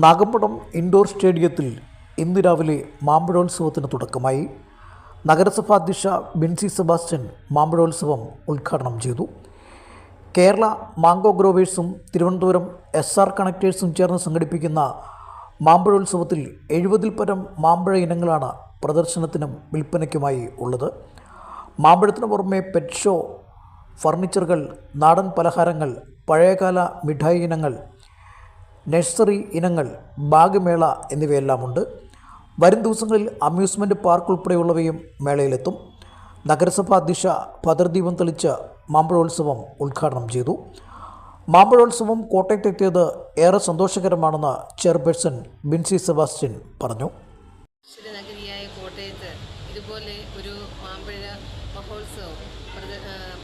Nagampadam indoor സ്റ്റേഡിയത്തിൽ ഇന്ന് രാവിലെ മാമ്പഴോത്സവത്തിന് തുടക്കമായി. നഗരസഭാ അധ്യക്ഷ ബിൻസി സെബാസ്റ്റ്യൻ മാമ്പഴോത്സവം ഉദ്ഘാടനം ചെയ്തു. കേരള മാംഗോ ഗ്രോവേഴ്സും തിരുവനന്തപുരം എസ് ആർ കണക്ടേഴ്സും ചേർന്ന് സംഘടിപ്പിക്കുന്ന മാമ്പഴോത്സവത്തിൽ എഴുപതിൽ പരം മാമ്പഴ ഇനങ്ങളാണ് പ്രദർശനത്തിനും വിൽപ്പനയ്ക്കുമായി ഉള്ളത്. മാമ്പഴത്തിന് പുറമെ പെറ്റ് ഷോ ഫർണിച്ചറുകൾ നാടൻ പലഹാരങ്ങൾ പഴയകാല മിഠായി ഇനങ്ങൾ നഴ്സറി ഇനങ്ങൾ ബാഗുമേള എന്നിവയെല്ലാമുണ്ട്. വരും ദിവസങ്ങളിൽ അമ്യൂസ്മെന്റ് പാർക്ക് ഉൾപ്പെടെയുള്ളവയും മേളയിലെത്തും. നഗരസഭാ അധ്യക്ഷ ഭദ്രദീപം തെളിച്ച് മാമ്പഴോത്സവം ഉദ്ഘാടനം ചെയ്തു. മാമ്പഴോത്സവം കോട്ടയത്തെത്തിയത് ഏറെ സന്തോഷകരമാണെന്ന് ചെയർപേഴ്സൺ ബിൻസി സെബാസ്റ്റ്യൻ പറഞ്ഞു. നഗരിയായ കോട്ടയത്ത് ഇതുപോലെ ഒരു മാമ്പഴ മഹോത്സവം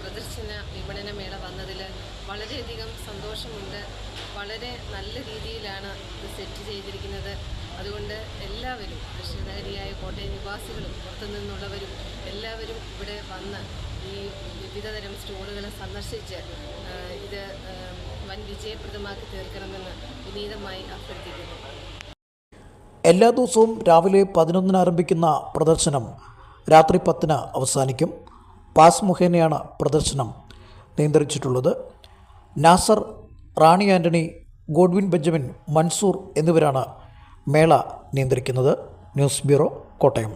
പ്രദർശന വിപണന മേള വന്നതിൽ വളരെയധികം സന്തോഷമുണ്ട്. വളരെ നല്ല രീതിയിലാണ് ഇത് സെറ്റ് ചെയ്തിരിക്കുന്നത്. അതുകൊണ്ട് എല്ലാവരും കൃഷിധാരിയായ കോട്ടയം നിവാസികളും പുറത്തു നിന്നുള്ളവരും എല്ലാവരും ഇവിടെ വന്ന് ഈ വിവിധതരം സ്റ്റോളുകൾ സന്ദർശിച്ച് ഇത് വൻ വിജയപ്രദമാക്കി തീർക്കണമെന്ന് വിനീതമായി അഭ്യർത്ഥിക്കുന്നു. എല്ലാ ദിവസവും രാവിലെ പതിനൊന്നിന് ആരംഭിക്കുന്ന പ്രദർശനം രാത്രി പത്തിന് അവസാനിക്കും. പാസ് മുഖേനയാണ് പ്രദർശനം നിയന്ത്രിച്ചിട്ടുള്ളത്. നാസർ റാണി ആന്റണി ഗോഡ്വിൻ ബെഞ്ചമിൻ മൻസൂർ എന്നിവരാണ് മേള നിയന്ത്രിക്കുന്നത്. News bureau Kottayam.